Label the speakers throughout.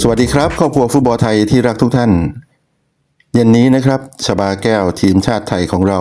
Speaker 1: สวัสดีครับครอบครัวฟุตบอลไทยที่รักทุกท่าน เย็นนี้นะครับชบาแก้วทีมชาติไทยของเรา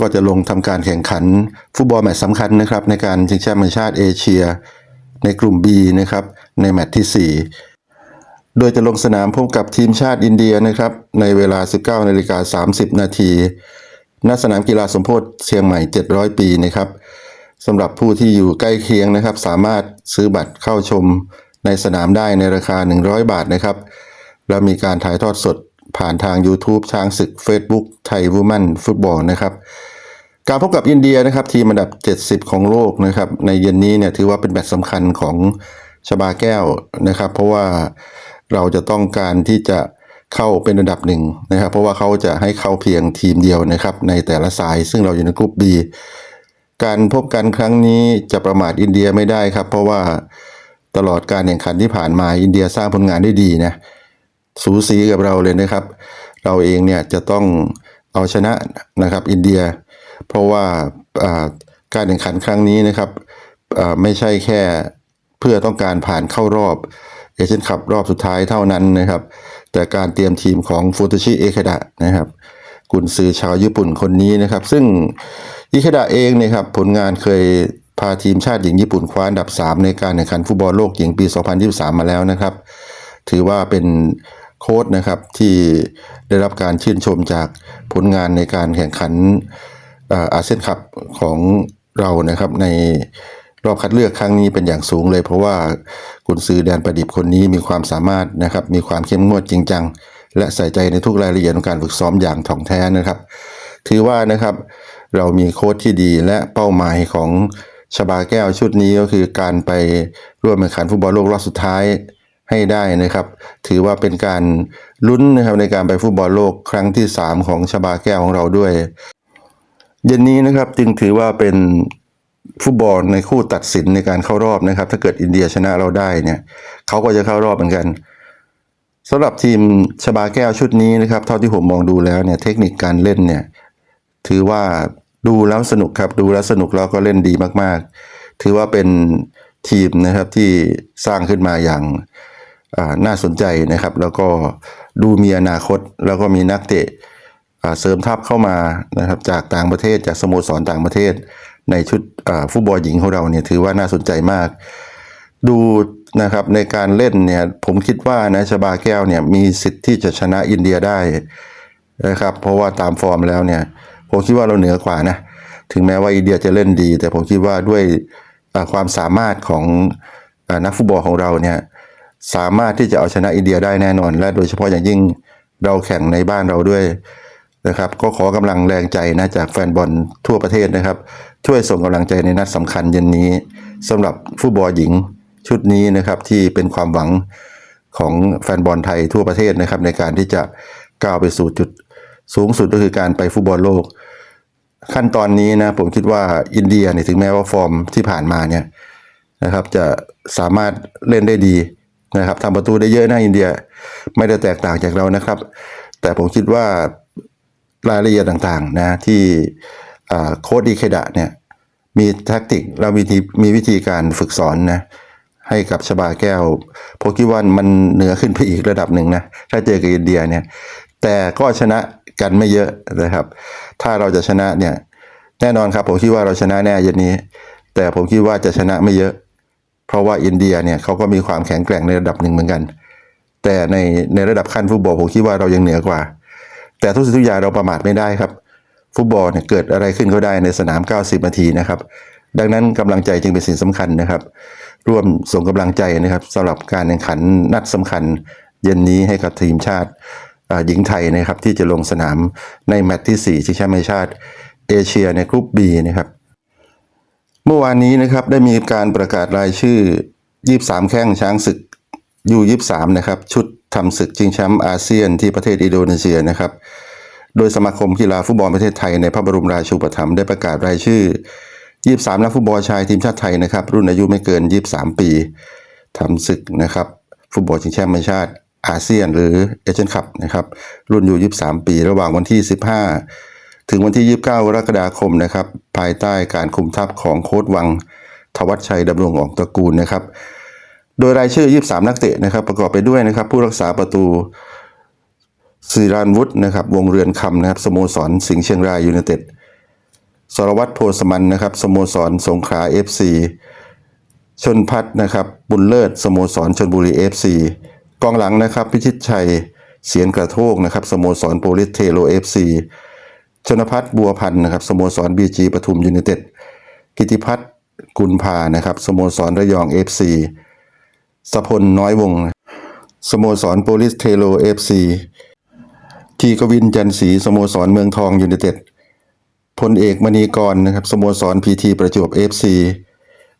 Speaker 1: ก็จะลงทำการแข่งขัน ฟุตบอลแมตช์สำคัญนะครับ ในการชิงแชมป์ชาติเอเชีย ในกลุ่ม B นะครับในแมตช์ที่ 4 โดยจะลงสนามพบกับทีมชาติอินเดียนะครับในเวลา 19นาฬิกา30 นาทีณสนามกีฬาสมโพธิเชียงใหม่ 700 ปีนะครับสำหรับผู้ที่อยู่ใกล้เคียงนะครับ สามารถซื้อบัตรเข้าชม ในสนามได้ในราคา 100 บาทนะครับ แล้วมีการถ่ายทอดสดผ่านทาง YouTube ช้างศึก Facebook ไทยวูแมนฟุตบอลนะครับ การพบกับอินเดียนะครับทีมอันดับ 70 ของโลกนะครับ ในเย็นนี้เนี่ยถือว่าเป็นแมตช์สำคัญของชบาแก้วนะครับ เพราะว่าเราจะต้องการที่จะเข้าเป็นอันดับหนึ่งนะครับ เพราะว่าเขาจะให้เข้าเพียงทีมเดียวนะครับ ในแต่ละสายซึ่งเราอยู่ในกลุ่ม B การพบกันครั้งนี้จะประมาทอินเดียไม่ได้ครับ เพราะว่า ตลอดการแข่งขันที่ผ่านมาอินเดียสร้างผลงานได้ดีนะสูสีกับเราเลยนะครับ เราเองเนี่ยจะต้องเอาชนะนะครับอินเดีย เพราะว่าการแข่งขันครั้งนี้นะครับไม่ใช่แค่เพื่อต้องการผ่านเข้ารอบเอเชียนคัพรอบสุดท้ายเท่านั้นนะครับ แต่การเตรียมทีมของฟูตชิเอเคดะนะครับกุนซือชาวญี่ปุ่นคนนี้นะครับ ซึ่งอิเคดะเองเนี่ยครับผลงานเคย พาทีมชาติหญิงญี่ปุ่นคว้าอันดับ 3 ในการแข่งขันฟุตบอลโลกหญิงปี 2023 มาแล้วนะครับ ถือว่าเป็นโค้ชนะครับที่ได้รับการชื่นชมจากผลงานในการแข่งขันเอ่ออาเซียนคัพของเรานะครับ ในรอบคัดเลือกครั้งนี้เป็นอย่างสูงเลย เพราะว่ากุนซือแดนประดิบคนนี้มีความสามารถนะครับ มีความเข้มงวดจริงจัง และใส่ใจในทุกรายละเอียดของการฝึกซ้อมอย่างถ่องแท้นะครับ ถือว่านะครับเรามีโค้ชที่ดีและเป้าหมายของ ชบาแก้วชุดนี้ก็คือการไปร่วมแข่งขันฟุตบอลโลกรอบสุดท้ายให้ได้นะครับ ถือว่าเป็นการลุ้นนะครับในการไปฟุตบอลโลกครั้งที่ 3 ของชบาแก้วของเราด้วย เย็นนี้นะครับจึงถือว่าเป็นฟุตบอลในคู่ตัดสินในการเข้ารอบนะครับ ถ้าเกิดอินเดียชนะเราได้เนี่ยเขาก็จะเข้ารอบเหมือนกันสำหรับทีมชบาแก้วชุดนี้นะครับ เท่าที่ผมมองดูแล้วเนี่ยเทคนิคการเล่นเนี่ยถือว่า ดูแล้วสนุกครับ ดูแล้วสนุกแล้วก็เล่นดีมากๆ ถือว่าเป็นทีมนะครับที่สร้างขึ้นมาอย่างน่าสนใจนะครับ แล้วก็ดูมีอนาคตแล้วก็มีนักเตะเสริมทัพเข้ามานะครับจากต่างประเทศจากสโมสรต่างประเทศ ในชุดฟุตบอลหญิงของเราเนี่ยถือว่าน่าสนใจมาก ดูนะครับในการเล่นเนี่ยผมคิดว่านะชบาแก้วเนี่ยมีสิทธิ์ที่จะชนะอินเดียได้นะครับเพราะว่าตามฟอร์มแล้วเนี่ย ผมคิดว่าเราเหนือกว่านะ ถึงแม้ว่าอินเดียจะเล่นดี แต่ผมคิดว่าด้วยความสามารถของอนักฟุตบอลของเราเนี่ยสามารถที่จะเอาชนะอินเดียได้แน่นอน และโดยเฉพาะอย่างยิ่งเราแข่งในบ้านเราด้วยนะครับ ก็ขอกำลังแรงใจนะจากแฟนบอลทั่วประเทศนะครับ ช่วยส่งกำลังใจในนัดสำคัญเย็นนี้สำหรับฟุตบอลหญิงชุดนี้นะครับที่เป็นความหวังของแฟนบอลไทยทั่วประเทศนะครับ ในการที่จะก้าวไปสู่จุด สูงสุดก็คือการไปฟุตบอลโลก ขั้นตอนนี้นะผมคิดว่าอินเดียเนี่ยถึงแม้ว่าฟอร์มที่ผ่านมาเนี่ยนะครับจะสามารถเล่นได้ดีนะครับทำประตูได้เยอะนะอินเดียไม่ได้แตกต่างจากเรานะครับ แต่ผมคิดว่ารายละเอียดต่างๆนะที่โค้ดดีเคดะเนี่ยมีแท็กติกเรามีทีมีวิธีการฝึกสอนนะให้กับชบาแก้วผมคิว่ามันเหนือขึ้นไปอีกระดับหนึ่งนะถ้าเจอกับอินเดียเนี่ย แต่ก็ชนะกันไม่เยอะนะครับ ถ้าเราจะชนะเนี่ยแน่นอนครับผมคิดว่าเราชนะแน่เย็นนี้ แต่ผมคิดว่าจะชนะไม่เยอะ เพราะว่าอินเดียเนี่ยเขาก็มีความแข็งแกร่งในระดับหนึ่งเหมือนกัน แต่ในในระดับขั้นฟุตบอลผมคิดว่าเรายังเหนือกว่า แต่ทุกสิ่งทุกอย่างเราประมาทไม่ได้ครับ ฟุตบอลเนี่ยเกิดอะไรขึ้นก็ได้ในสนาม 90 นาทีนะครับ ดังนั้นกำลังใจจึงเป็นสิ่งสำคัญนะครับ ร่วมส่งกำลังใจนะครับสำหรับการแข่งขันนัดสำคัญ เย็นนี้ให้กับทีมชาติ หญิงไทยนะครับที่จะลงสนามในแมตช์ที่ 4 ชิงแชมป์ชาติเอเชียในกลุ่ม B นะครับ เมื่อวานนี้นะครับได้มีการประกาศรายชื่อ 23 แข้งช้างศึกยู23นะครับ ชุดทำศึกชิงแชมป์อาเซียนที่ประเทศอินโดนีเซียนะครับ โดยสมาคมกีฬาฟุตบอลประเทศไทยในพระบรมราชูปถัมภ์ได้ประกาศรายชื่อ 23 นักฟุตบอลชายทีมชาติไทยนะครับ รุ่นอายุไม่เกิน 23 ปีทำศึกนะครับ ฟุตบอลชิงแชมป์ชาติ อาเซียนหรือเอเชียนคัพนะครับรุ่นอายุ23 ปี ระหว่างวันที่ 15 ถึงวันที่ 29 กรกฎาคมนะครับภายใต้การคุมทัพของโค้ดวังทวัชชัยดำรงออกตระกูลนะครับ โดยรายชื่อ 23 นักเตะนะครับ ประกอบไปด้วยนะครับ ผู้รักษาประตูศิรานวุฒินะครับวงเรือนคำนะครับสโมสรสิงห์เชียงรายยูไนเต็ดสรวัตรโพสมันนะครับสโมสรสงขลา FC ชนพัฒนะครับบุญเลิศสโมสรชนบุรี FC กองหลังนะครับพิชิตชัยเสียนกระโทกนะครับสโมสรโปลิสเทโล FC ชนพัฒน์บัวพันธ์นะครับสโมสรบีจีปทุมยูไนเต็ดกิติพัฒน์กุลพานะครับสโมสรระยอง FC สพลน้อยวงสโมสรโปลิสเทโล FC ทีกวินจันศรีสโมสรเมืองทองยูไนเต็ดพลเอกมณีกรนะครับสโมสรพีทีประจวบ FC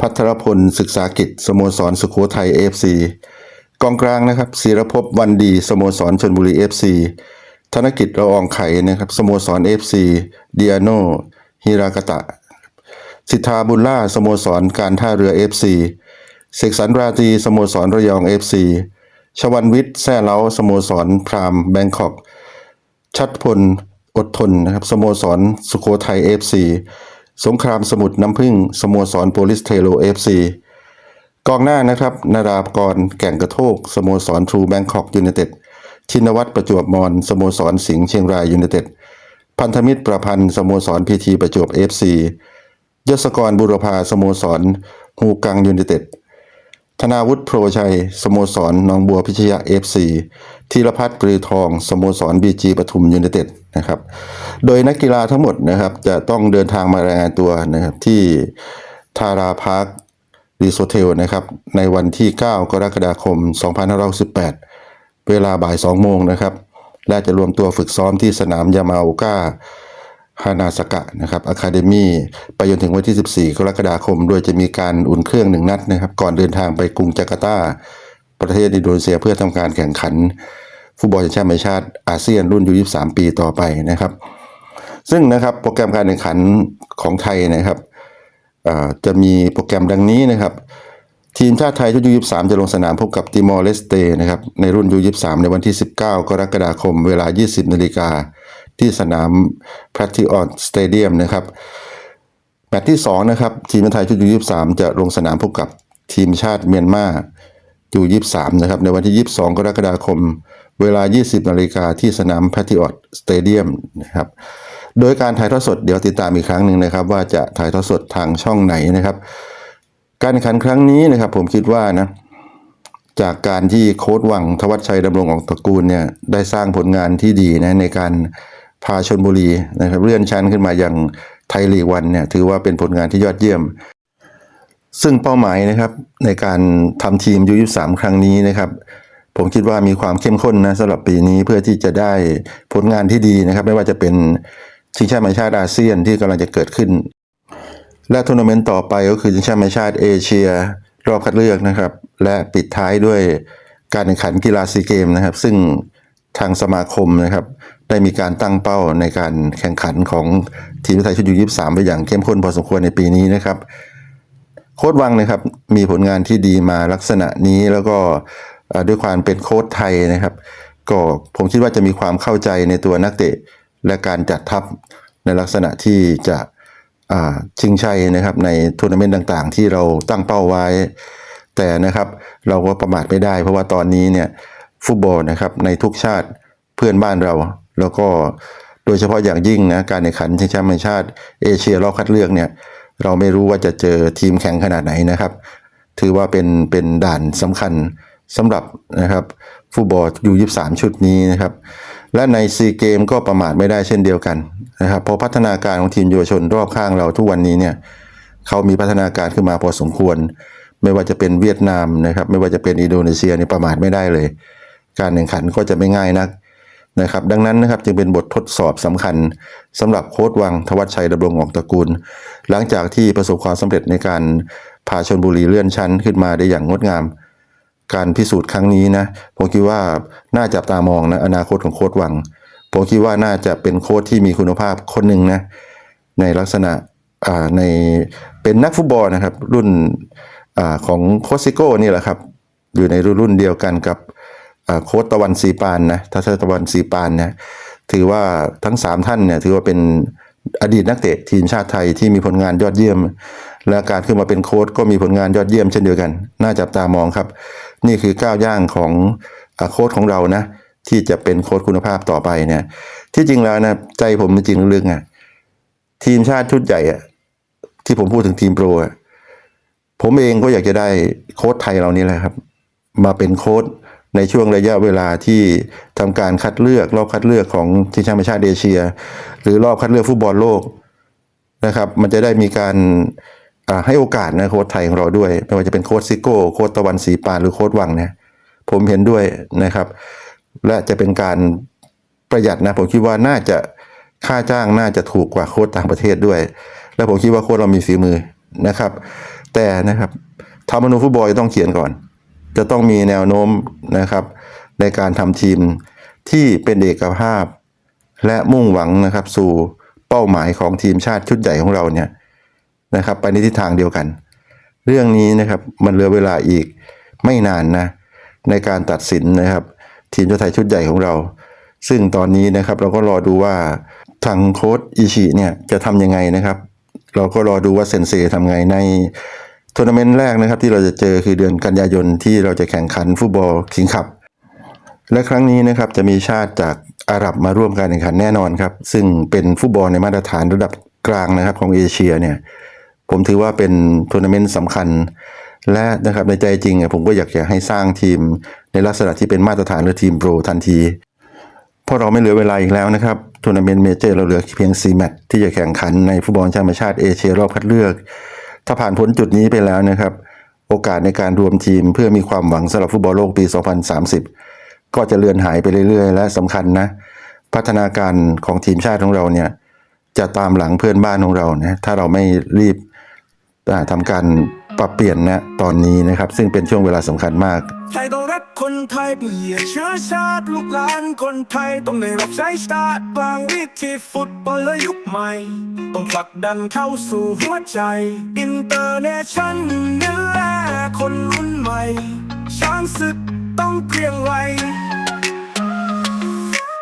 Speaker 1: พัทรพลศึกษากิจสโมสรสุโขทัย FC กองกลางนะครับศิรภพวันดีสโมสรชนบุรี FC ธนกิจระอองไข่นะครับสโมสร FC เดียโนฮิรากตะ สิทธาบุญล่าสโมสรการท่าเรือ FC เสกสรรราตรีสโมสรระยอง FC ชวันวิทย์แซ่เล้าสโมสรพรามแบงคอก ชัดพลอดทนนะครับสโมสรสุโขทัย FC สงครามสมุทรน้ำพึ่งสโมสรโปลิสเทโล FC กองหน้านะครับนารากรแก่งกระโทกสโมสรทรูแบงคอกยูไนเต็ดชินวัตรประจวบมอนสโมสรสิงห์เชียงรายยูไนเต็ดพันธมิตรประพันธ์สโมสรพีทีประจวบ FC ยศกรบุรพาสโมสรฮูกังยูไนเต็ดธนาวุฒิโพรชัย สโมสรนองบัวพิชยาเอฟซีธีรพัฒน์ปรือทอง สโมสรบีจีปทุมยูไนเต็ดนะครับ โดยนักกีฬาทั้งหมดนะครับจะต้องเดินทางมารายงานตัวนะครับที่ทาราพาร์ค รีโซเทลนะครับในวันที่ 9 กรกฎาคม 2518 เวลาบ่าย 2 โมงนะครับ และจะรวมตัวฝึกซ้อมที่สนามยามาโอกาฮานาสกะนะครับอะคาเดมี่ไปจนถึงวันที่ 14 กรกฎาคม โดยจะมีการอุ่นเครื่องหนึ่งนัดนะครับ ก่อนเดินทางไปกรุงจาการ์ตา ประเทศอินโดนีเซียเพื่อทำการแข่งขัน ฟุตบอลแห่งชาติชาติอาเซียนรุ่นยู23 ปีต่อไปนะครับ ซึ่งนะครับโปรแกรมการแข่งขันของไทยนะครับ จะมีโปรแกรมดังนี้นะครับ ทีมชาติไทยชุดยู23จะลงสนามพบกับติมอร์เลสเตนะครับในรุ่นยู23ในวันที่ 19 กรกฎาคม เวลา 20 นาฬิกาที่สนามพ a ต i ออนสเตเดียมนะครับแมตช์ที่2นะครับทีมชาติไทยชุดยู23จะลงสนามพบกับทีมชาติเมียนมายู23นะครับในวันที่ 22 กรกฎาคม เวลา 20 นาฬิกาที่สนามพ a ต i ออนสเตเดียมนะครับ โดยการถ่ายทอดสดเดี๋ยวติดตามอีกครั้งหนึ่งนะครับ ว่าจะถ่ายทอดสดทางช่องไหนนะครับ การแข่งขันครั้งนี้นะครับ ผมคิดว่านะจากการที่โค้ดหวังทวัชชัยดำรงออกตระกูลเนี่ยได้สร้างผลงานที่ดีนะในการพาชนบุรีนะครับเลื่อนชั้นขึ้นมาอย่างไทยลีกวันเนี่ยถือว่าเป็นผลงานที่ยอดเยี่ยม ซึ่งเป้าหมายนะครับในการทำทีมยูยี่สามครั้งนี้นะครับ ผมคิดว่ามีความเข้มข้นนะสำหรับปีนี้เพื่อที่จะได้ผลงานที่ดีนะครับ ไม่ว่าจะเป็น ชิงแชมป์แห่งชาติอาเซียนที่กำลังจะเกิดขึ้น และทัวร์นาเมนต์ต่อไปก็คือชิงแชมป์แห่งชาติเอเชีย รอบคัดเลือกนะครับ และปิดท้ายด้วยการแข่งขันกีฬาซีเกมนะครับ ซึ่งทางสมาคมนะครับ ได้มีการตั้งเป้าในการแข่งขันของทีมไทยชุดยูยี่สามไปอย่างเข้มข้นพอสมควรในปีนี้นะครับ โค้ดวังนะครับมีผลงานที่ดีมาลักษณะนี้แล้วก็ด้วยความเป็นโค้ดไทยนะครับ ก็ผมคิดว่าจะมีความเข้าใจในตัวนักเตะ และการจัดทัพในลักษณะที่จะชิงชัยนะครับในทัวร์นาเมนต์ต่างๆ ที่เราตั้งเป้าไว้ แต่นะครับเราก็ประมาทไม่ได้ เพราะว่าตอนนี้เนี่ยฟุตบอลนะครับในทุกชาติเพื่อนบ้านเรา แล้วก็โดยเฉพาะอย่างยิ่งนะการแข่งขันชิงแชมป์ชาติเอเชียรอบคัดเลือกเนี่ยเราไม่รู้ว่าจะเจอทีมแข่งขนาดไหนนะครับ ถือว่าเป็นเป็นด่านสำคัญสำหรับนะครับฟุตบอลยูยี่สามชุดนี้นะครับ และในซีเกมก็ประมาทไม่ได้เช่นเดียวกันนะครับเพราะพัฒนาการของทีมเยาวชนรอบข้างเราทุกวันนี้เนี่ยเขามีพัฒนาการขึ้นมาพอสมควร ไม่ว่าจะเป็นเวียดนามนะครับไม่ว่าจะเป็นอินโดนีเซียนี่ประมาทไม่ได้เลย การแข่งขันก็จะไม่ง่ายนักนะครับดังนั้นนะครับจึงเป็นบททดสอบสำคัญสำหรับโค้ดวังทวัชชัยดำรงออกตระกูล หลังจากที่ประสบความสำเร็จในการพาชนบุรีเลื่อนชั้นขึ้นมาได้อย่างงดงาม การพิสูจน์ครั้งนี้นะผมคิดว่าน่าจับตามองนะอนาคตของโค้ดวังผมคิดว่าน่าจะเป็นโค้ดที่มีคุณภาพคนหนึ่งนะในลักษณะในเป็นนักฟุตบอลนะครับ รุ่นอของโคซิโก้นี่แหละครับอยู่ในรุ่นเดียวกันกับโค้ดตะวันสีปานนะทัศตะวันสีปานนะถือว่าทั้งสามท่านเนี่ยถือว่าเป็นอดีตนักเตะทีมชาติไทยที่มีผลงานยอดเยี่ยม และการขึ้นมาเป็นโค้ชก็มีผลงานยอดเยี่ยมเช่นเดียวกัน น่าจับตามองครับ นี่คือก้าวย่างของอโค้ชของเรานะ ที่จะเป็นโค้ชคุณภาพต่อไปเนี่ย ที่จริงแล้วนะใจผมจริงๆลึกๆอะทีมชาติชุดใหญ่อะที่ผมพูดถึงทีมโปรอะผมเองก็อยากจะได้โค้ชไทยเรานี่แหละครับ มาเป็นโค้ชในช่วงระยะเวลาที่ทำการคัดเลือกรอบคัดเลือกของชิงแชมป์ประชาติเอเชีย หรือรอบคัดเลือกฟุตบอลโลกนะครับ มันจะได้มีการ ให้โอกาสนะโค้ชไทยของเราด้วย ไม่ว่าจะเป็นโค้ชซิโก้โค้ชตะวันศรีปานหรือโค้ชวังเนี่ยผมเห็นด้วยนะครับ และจะเป็นการประหยัดนะ ผมคิดว่าน่าจะค่าจ้างน่าจะถูกกว่าโค้ชต่างประเทศด้วย และผมคิดว่าโค้ชเรามีฝีมือนะครับ แต่นะครับทำมนูฟุตบอลต้องเขียนก่อน จะต้องมีแนวโน้มนะครับ ในการทำทีมที่เป็นเอกภาพ และมุ่งหวังนะครับ สู่เป้าหมายของทีมชาติชุดใหญ่ของเราเนี่ย นะครับ ไปในทิศทางเดียวกัน เรื่องนี้นะครับมันเหลือเวลาอีกไม่นานนะในการตัดสินนะครับ ทีมชาติไทยชุดใหญ่ของเรา ซึ่งตอนนี้นะครับเราก็รอดูว่าทางโค้ชอิชิเนี่ยจะทำยังไงนะครับ เราก็รอดูว่าเซนเซทำไงในทัวร์นาเมนต์แรกนะครับที่เราจะเจอคือเดือนกันยายนที่เราจะแข่งขันฟุตบอลคิงคัพและครั้งนี้นะครับจะมีชาติจากอาหรับมาร่วมการแข่งขันแน่นอนครับ ซึ่งเป็นฟุตบอลในมาตรฐานระดับกลางนะครับของเอเชียเนี่ย ผมถือว่าเป็นทัวร์นาเมนต์สำคัญ และนะครับในใจจริงผมก็อยากจะให้สร้างทีมในลักษณะที่เป็นมาตรฐานหรือทีมโปรทันที เพราะเราไม่เหลือเวลาอีกแล้วนะครับทัวร์นาเมนต์เมเจอร์เราเหลือเพียง 4 แมตช์ที่จะแข่งขันในฟุตบอลแชมป์ชาติเอเชียรอบคัดเลือก ถ้าผ่านพ้นจุดนี้ไปแล้วนะครับ โอกาสในการรวมทีมเพื่อมีความหวังสำหรับฟุตบอลโลกปี 2030 ก็จะเลือนหายไปเรื่อย ๆ และสำคัญนะ พัฒนาการของทีมชาติของเราเนี่ยจะตามหลังเพื่อนบ้านของเรานะถ้าเราไม่รีบ ทำการปรับเปลี่ยนนะตอนนี้นะครับ ซึ่งเป็นช่วงเวลาสำคัญมาก
Speaker 2: ไทยต้องรักคนไทยเปลี่ยนเชื้อชาติลูกหลานคนไทยต้องได้รับใช้ชาติบางวิธีฟุตบอลและยุคใหม่ ต้องผลักดันเข้าสู่หัวใจอินเตอร์เนชั่นเนี่แลคนรุ่นใหม่ ช้างศึกต้องเกรียงไกร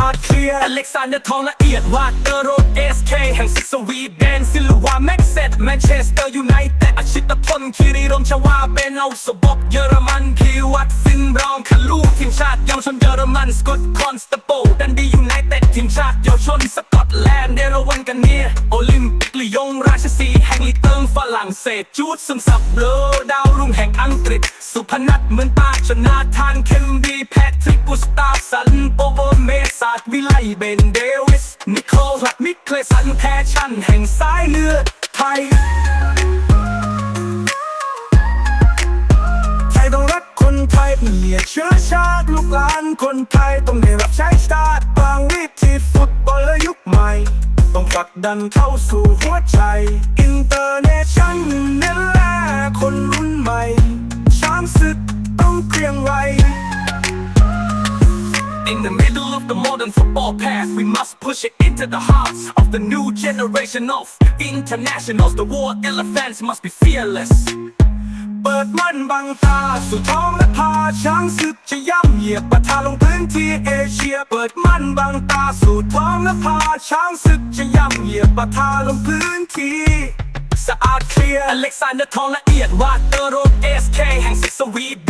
Speaker 2: อาดเคลียอเล็กซานเดอร์ทองละเอียดวาเตอร์โรดเอสเคแห่งซิกสวีเดนซิลวาแม็กเซตแมนเชสเตอร์ยูไนเต็ดอาชิตพลคิริรมชวาเป็นเอาสบกเยอรมันพีวัตฟินบรองคาลูทีมชาติเยาวชนเยอรมันสกอตคอนสเตโปดันดียูไนเต็ดทีมชาติเยาวชนสกอตแลนด์เดรวันกันเนียโอลิมปิกลียงราชสีแห่งลีกเติงฝรั่งเศสจูดซึมซับเบลอดาวรุ่งแห่งอังกฤษ สุพนัทเหมือนตาชนาทานเคมบีแพทริก เกรียงไกร In the middle of the modern football past, we must push it into the hearts of the new generation of internationals. The war elephants must be fearless. เปิดมันบังตาสู่ท้องและพาช้างศึกจะย่ำเหยียบประทาลงพื้นที่เอเชีย เปิดมันบังตาสู่ท้องและพาช้างศึกจะย่ำเหยียบประทาลงพื้นที่สะอาดเคลียร์อเล็กซานเดอร์ทองละเอียดวาดเตอร์โรดเอสเคแห่งซิกสวีเด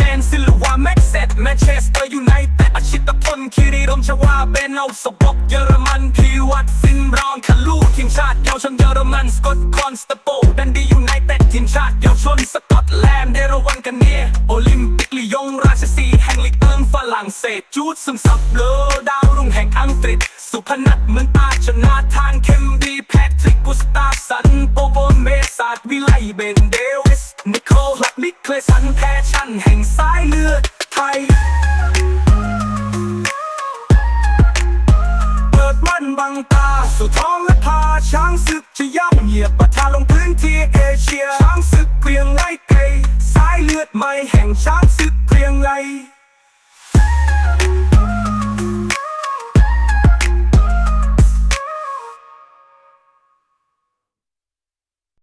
Speaker 2: นซิลวา แมนเชสเตอร์ยูไนเต็ดอาชิตพลคิริรมชวาเบนเอาสบกเยอรมันพีวัตฟินรองคาลูทีมชาติเยาวชนเยอรมันสกอตคอนสเตโปดันดียูไนเต็ดทีมชาติเยาวชนสกอตแลนด์เดรวันกันเนียโอลิมปิกลียงราชสีห์แห่งลีกเอิงฝรั่งเศสจูดซึมซับเบลอดาวรุ่งแห่งอังกฤษ สุพนัทเหมือนตาชนาทานเคมบีแพทริกกุสตาฟสันโปโบเมสาดวิไลเบนเดวิสนิโคลัดมิเคลสันแพชันแห่งสายเลือด ไทย เปิดมันบังตา สู่ท้องและพาช้างศึกจะย่ำเหยียบประทาลงพื้นที่เอเชีย ช้างศึกเกรียงไกรสายเลือดใหม่แห่งช้างศึกเกรียงไกร